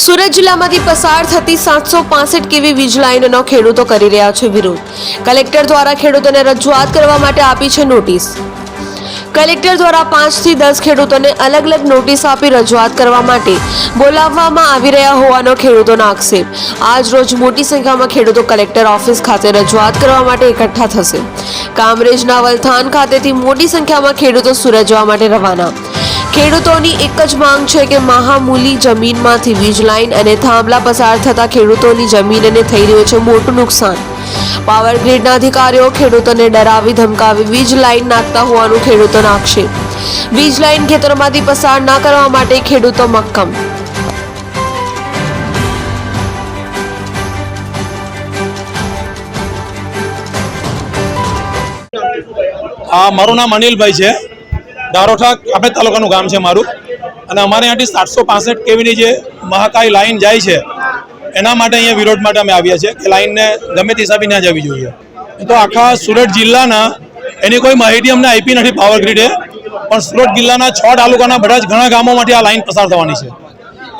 સુરત જિલ્લામાંથી પસાર થતી સાતસો પાસઠ કેવી વીજ લાઇનનો ખેડૂતો કરી રહ્યા છે વિરોધ. કલેક્ટર દ્વારા ખેડૂતોને રજૂઆત કરવા માટે આપી છે નોટિસ. કલેક્ટર દ્વારા પાંચથી દસ ખેડૂતોને અલગ અલગ નોટિસ આપી રજૂઆત કરવા માટે બોલાવવામાં આવી રહ્યા હોવાનો ખેડૂતોનો આક્ષેપ. આજ રોજ મોટી સંખ્યામાં ખેડૂતો કલેક્ટર ઓફિસ ખાતે રજૂઆત કરવા માટે એકઠા થશે. કામરેજના વલથાન ખાતેથી મોટી સંખ્યામાં ખેડૂતો સુરત જવા માટે રવાના. ખેડૂતોની એક જ માંગ છે કે મહામૂલી જમીનમાંથી વીજ લાઇન અને થાંભલા પસાર થતા ખેડૂતોની જમીનને થઈ રહ્યું છે મોટું નુકસાન. પાવર ગ્રીડના અધિકારીઓ ખેડૂતોને ડરાવી ધમકાવી વીજ લાઇન નાખતા હોવાનું ખેડૂતોનો આક્ષેપ. વીજ લાઇન ખેતરોમાંથી પસાર ન કરવા માટે ખેડૂતો મક્કમ. હા, મારું નામ અનિલભાઈ છે. દારોઠા આપણે તાલુકાનું ગામ છે મારું. અને અમારે અહીંયાથી સાતસો પાસઠ કેવીની જે મહાકાય લાઇન જાય છે, એના માટે અહીંયા વિરોધ માટે અમે આવ્યા છીએ કે લાઇનને ગમે તે હિસાબે ના જવી જોઈએ. તો આખા સુરત જિલ્લાના એની કોઈ માહિતી અમને આપી નથી પાવર ગ્રીડે પણ સુરત જિલ્લાના છ તાલુકાના બધા જ ઘણા ગામોમાંથી આ લાઇન પસાર થવાની છે.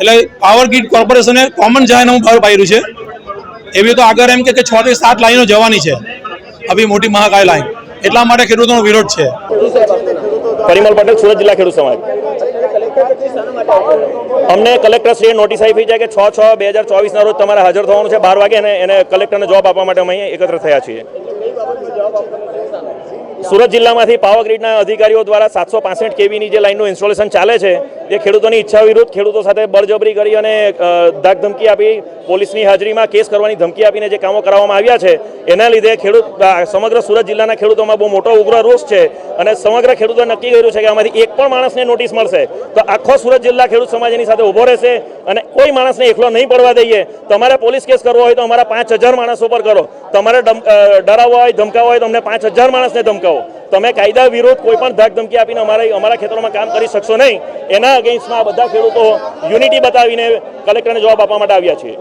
એટલે પાવર ગ્રીડ કોર્પોરેશને કોમન જાહેરનામું બહાર પાડ્યું છે. એવી તો આગળ એમ કે છ થી સાત લાઈનો જવાની છે. આવી મોટી મહાકાય લાઇન એટલા માટે ખેડૂતોનો વિરોધ છે. પરિમલ પટેલ, સુરત જિલ્લા ખેડૂત સમાજ. અમને કલેક્ટર શ્રીએ નોટિસ આપી છે કે છ છ બે હજાર ચોવીસના રોજ તમારે હાજર થવાનું છે બાર વાગે અને એને કલેક્ટરને જવાબ આપવા માટે અમે અહીંયા એકત્ર થયા છીએ. સુરત જિલ્લામાંથી પાવર ગ્રીડના અધિકારીઓ દ્વારા સાતસો પાસઠ કેવીની જે લાઇનનું ઇન્સ્ટોલેશન ચાલે છે એ ખેડૂતોની ઈચ્છા વિરુદ્ધ ખેડૂતો સાથે બળજબરી કરી અને અ, ધાક ધમકી આપી પોલીસની હાજરીમાં કેસ કરવાની ધમકી આપીને જે કામો કરાવવામાં આવ્યા છે એના લીધે ખેડૂત સમગ્ર સુરત જિલ્લાના ખેડૂતોમાં બહુ મોટો ઉગ્ર રોષ છે અને સમગ્ર ખેડૂતોએ નક્કી કર્યું છે કે આમાંથી એક પણ માણસને નોટિસ મળશે. તો આખો સુરત જિલ્લા ખેડૂત સમાજ એની સાથે ઊભો રહેશે અને કોઈ માણસને એકલો નહીં પડવા દઈએ. તમારે પોલીસ કેસ કરવો હોય તો અમારા પાંચ હજાર માણસો પર કરો. તમારે ડરાવવા હોય ધમકાવવા હોય તો અમને પાંચ હજાર માણસને ધમકાવો. તમે કાયદા વિરુદ્ધ કોઈ પણ ધાક ધમકી આપીને અમારા અમારા ખેતરોમાં કામ કરી શકશો નહીં. એના અગેન્સ્ટમાં બધા ખેડૂતો યુનિટી બતાવીને કલેક્ટરને જવાબ આપવા માટે આવ્યા છીએ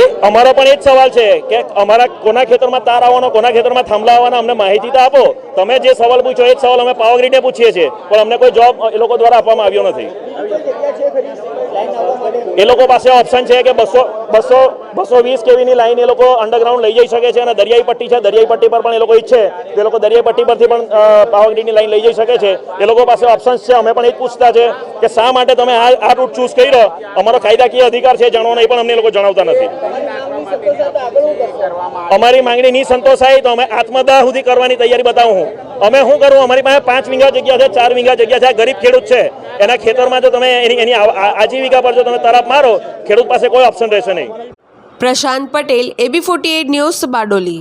એ અમારો પણ એ જ સવાલ છે કે અમારા કોના ખેતરમાં તાર આવવાનો, કોના ખેતરમાં થાંભલા આવવાના, અમને માહિતી તો આપો. તમે જે સવાલ પૂછો એ જ સવાલ અમે પાવર ગ્રીડને પૂછીએ છીએ. પણ અમને કોઈ જવાબ એ લોકો દ્વારા આપવામાં આવ્યો નથી. એ લોકો પાસે ઓપ્શન છે કે બસો બસો બસો વીસ કેવીની લાઈન એ લોકો અંડરગ્રાઉન્ડ લઈ જઈ શકે છે અને દરિયાઈ પટ્ટી છે, દરિયાઈ પટ્ટી પર પણ એ લોકો ઈચ્છે. તો લોકો દરિયાઈ પટ્ટી પરથી પણ પાવાગઢની લાઈન લઈ જઈ શકે છે. એ લોકો પાસે ઓપ્શન્સ છે. અમે પણ એ પૂછતા છે કે શા માટે તમે આ આ રૂટ ચૂઝ કર્યો? અમારો કાયદાકીય અધિકાર છે જાણવાનો એ પણ અમને લોકો જણાવતા નથી. અમારી માંગણી નહીં સંતોષાય તો અમે આત્મદાહ સુધી કરવાની તૈયારી બતાવું હું. અમે શું કરું અમારી પાસે પાંચ વીઘા જગ્યા છે, ચાર વીઘા જગ્યા છે ગરીબ ખેડૂત છે. એના ખેતરમાં જો તમે એની એની આજીવિકા પર જો તમે તરફ મારો, ખેડૂત પાસે કોઈ ઓપ્શન રહેશે નહીં. Prashant Patel, AB forty news Bardoli.